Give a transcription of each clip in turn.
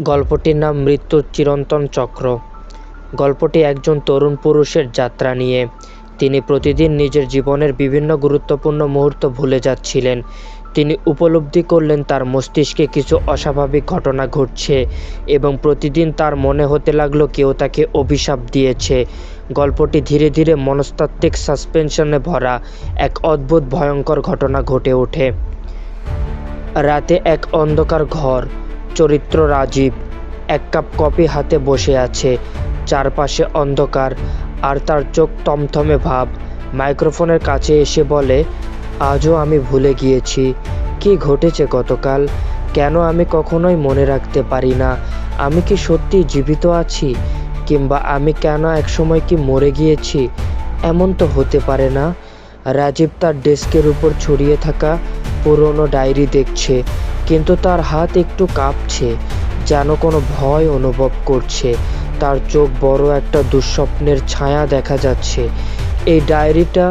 গল্পটির নাম মৃত্যুর চিরন্তন চক্র। গল্পটি একজন তরুণ পুরুষের যাত্রা নিয়ে। তিনি প্রতিদিন নিজের জীবনের বিভিন্ন গুরুত্বপূর্ণ মুহূর্ত ভুলে যাচ্ছিলেন। তিনি উপলব্ধি করলেন তার মস্তিষ্কে কিছু অস্বাভাবিক ঘটনা ঘটছে এবং প্রতিদিন তার মনে হতে লাগল কেউ তাকে অভিশাপ দিয়েছে। গল্পটি ধীরে ধীরে মনস্তাত্ত্বিক সাসপেনশনে ভরা এক অদ্ভুত ভয়ঙ্কর ঘটনা ঘটে ওঠে। রাতে এক অন্ধকার ঘর চরিত্র রাজীব। এক কাপ কফি হাতে বসে আছে, চারপাশে অন্ধকার, আর তার চোখ টমথমে ভাব। মাইক্রোফোনের কাছে এসে বলে, আজও আমি ভুলে গিয়েছি। কি ঘটেছে গতকাল? কেন আমি কখনোই মনে রাখতে পারি না? আমি কি সত্যি জীবিত আছি? কিংবা আমি কেন একসময় কি মরে গিয়েছি? এমন তো হতে পারে না। রাজীব তার ডেস্কের উপর ছড়িয়ে থাকা পুরনো ডায়েরি দেখছে। কিন্তু তার হাত একটু কাঁপছে, যেন কোনো ভয় অনুভব করছে। তার চোখ বড় একটা দুঃস্বপ্নের ছায়া দেখা যাচ্ছে। এই ডায়েরিটা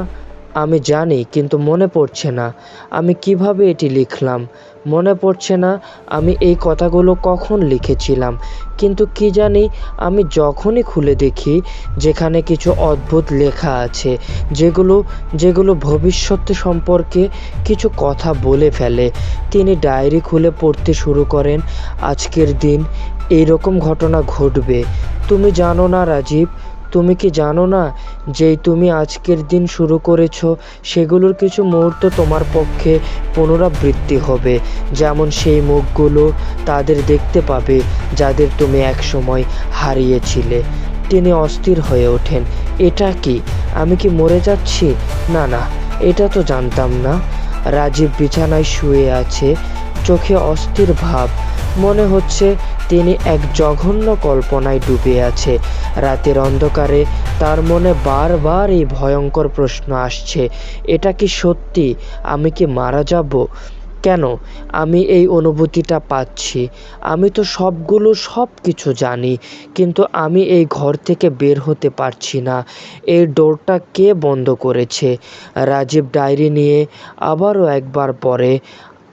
আমি জানি, কিন্তু মনে পড়ছে না। আমি কীভাবে এটি লিখলাম? মনে পড়ছে না, আমি এই কথাগুলো কখন লিখেছিলাম। কিন্তু কি জানি, আমি যখনই খুলে দেখি, যেখানে কিছু অদ্ভুত লেখা আছে, যেগুলো যেগুলো ভবিষ্যৎ সম্পর্কে কিছু কথা বলে ফেলে। তিনি ডায়েরি খুলে পড়তে শুরু করেন, আজকের দিন এইরকম ঘটনা ঘটবে। তুমি জানো না রাজীব তুমি কি জানো না যেই তুমি আজকের দিন শুরু করেছ, সেগুলোর কিছু মুহূর্ত তোমার পক্ষে পুনরাবৃত্তি হবে। যেমন সেই মুখগুলো তাদের দেখতে পাবে, যাদের তুমি একসময় হারিয়েছিলে। তিনি অস্থির হয়ে ওঠেন। এটা কি? আমি কি মরে যাচ্ছি? না না, এটা তো জানতাম না। রাজীব বিছানায় শুয়ে আছে, চোখে অস্থির ভাব। মনে হচ্ছে তিনি এক জঘন্য কল্পনায় ডুবে আছে। রাতের অন্ধকারে তার মনে বারবার এই ভয়ঙ্কর প্রশ্ন আসছে, এটা কি সত্যি? আমি কি মারা যাব? কেন? আমি এই অনুভূতিটা পাচ্ছি। আমি তো সবগুলো সব কিছু জানি, কিন্তু আমি এই ঘর থেকে বের হতে পারছি না। এই ডোরটা কে বন্ধ করেছে? রাজীব ডায়েরি নিয়ে আবারও একবার পরে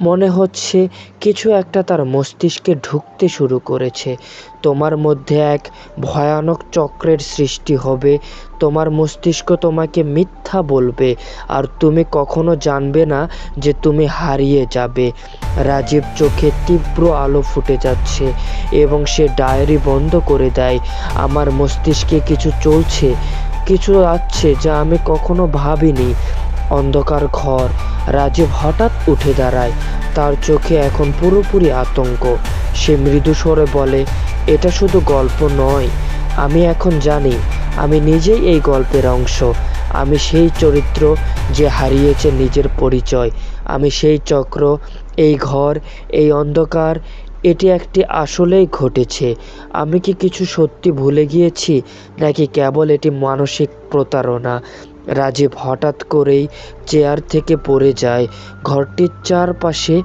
মনে হচ্ছে কিছু একটা তার মস্তিষ্কে ঢুকতে শুরু করেছে। তোমার মধ্যে এক ভয়ানক চক্রের সৃষ্টি হবে। তোমার মস্তিষ্ক তোমাকে মিথ্যা বলবে আর তুমি কখনো জানবে না যে তুমি হারিয়ে যাবে। রাজীব চোখে তীব্র আলো ফুটে যাচ্ছে এবং সে ডায়েরি বন্ধ করে দেয়। আমার মস্তিষ্কে কিছু চলছে, কিছু আছে যা আমি কখনো ভাবিনি। অন্ধকার ঘর। রাজীব হঠাৎ উঠে দাঁড়ায়। তার চোখে এখন পুরোপুরি আতঙ্ক। সে মৃদু স্বরে বলে, এটা শুধু গল্প নয়। আমি এখন জানি, আমি নিজেই এই গল্পের অংশ। আমি সেই চরিত্র যে হারিয়েছে নিজের পরিচয়। আমি সেই চক্র, এই ঘর, এই অন্ধকার, এটি একটি আসলেই ঘটেছে। আমি কি কিছু সত্যি ভুলে গিয়েছি, নাকি কেবল এটি মানসিক প্রতারণা? রাজীব হঠাৎ করেই চেয়ার থেকে পড়ে যায়। ঘরটির চারপাশে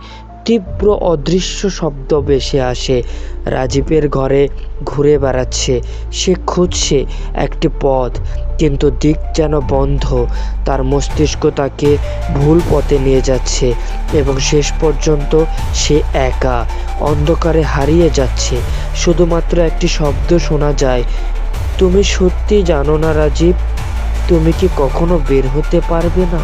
তীব্র অদৃশ্য শব্দ ভেসে আসে। রাজীবের ঘরে ঘুরে বেড়াচ্ছে। সে খুঁজছে একটি পথ, কিন্তু দিক যেন বন্ধ। তার মস্তিষ্ক তাকে ভুল পথে নিয়ে যাচ্ছে এবং শেষ পর্যন্ত সে একা, অন্ধকারে হারিয়ে যাচ্ছে। শুধুমাত্র একটি শব্দ শোনা যায়, তুমি সত্যি জানো না রাজীব? তুমি কি কখনো বের হতে পারবে না?